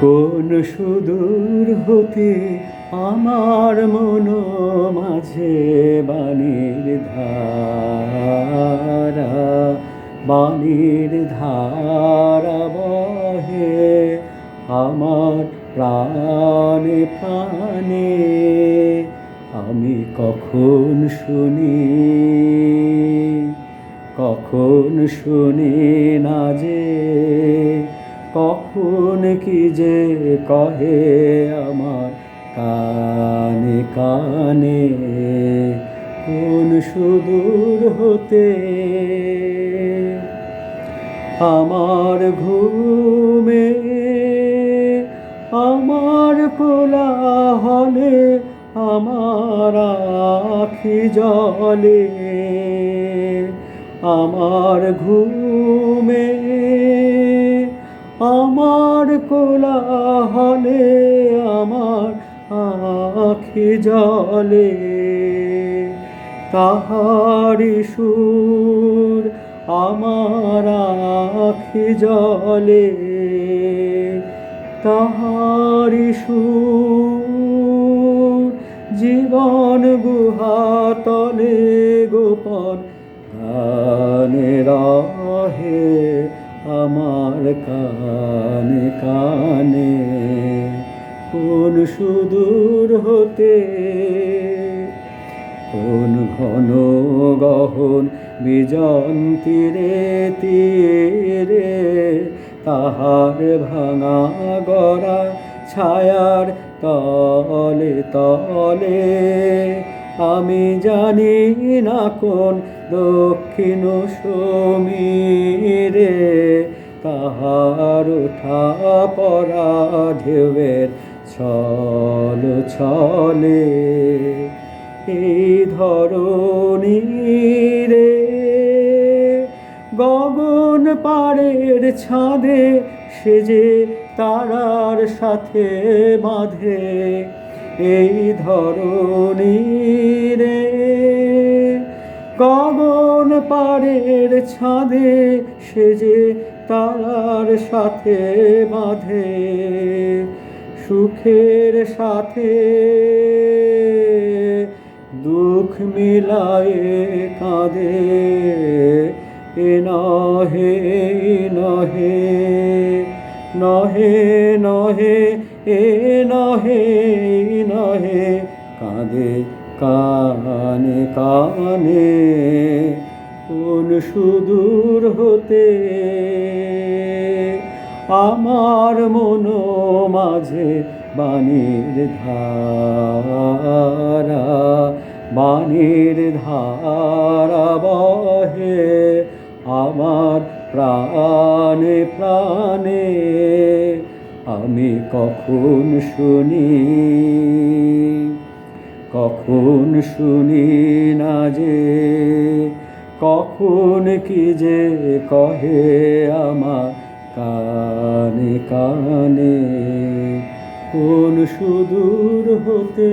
কোন সুদূর হতে আমার মন মাঝে বাণীর ধারা বাণীর ধারা বহে আমার প্রাণে প্রাণে। আমি কখন শুনি কখন শুনি না যে কখন কি যে কহে আমার কানে কানে? কোন সুদূর হতে আমার ঘুমে, আমার কোলাহলে, আমার আখি জলে, আমার ঘুমে আমার কোলাহলে, আমার আখি জলে তাহারি সুর আমার আখি জলে তাহারি সুর জীবন গুহাতলে গোপন গানে রহে আমার কানে কানে, কোন সুদূর হতে, কোন ঘন গহন বিজন্তীরে তীরে, তাহার ভাঙা গড়া ছায়ার তলে তলে। আমি জানি না কোন দক্ষিণ সমীরে তাহার উঠা পরা ঢেউয়ের ছল ছলে। এই ধরণী রে গগন পাড়ের ছাদে সে যে তারার সাথে বাঁধে। এই ধরণী রে গগন পাড়ের ছাদে সে যে তারার সাথে বাঁধে, সুখের সাথে দুঃখ মিলায়ে কাঁদে। এ নহে নহে নহে নহে, এ নহে নহে, কাঁদে, কানে কানে। কোন সুদূর হতে আমার মন মাঝে বাণীর ধারা বাণীর ধারা বহে আমার প্রাণে প্রাণে। আমি কখন শুনি কখন শুনি না যে কখন কি যে কহে আমার কানে কানে কোন সুদূর হতে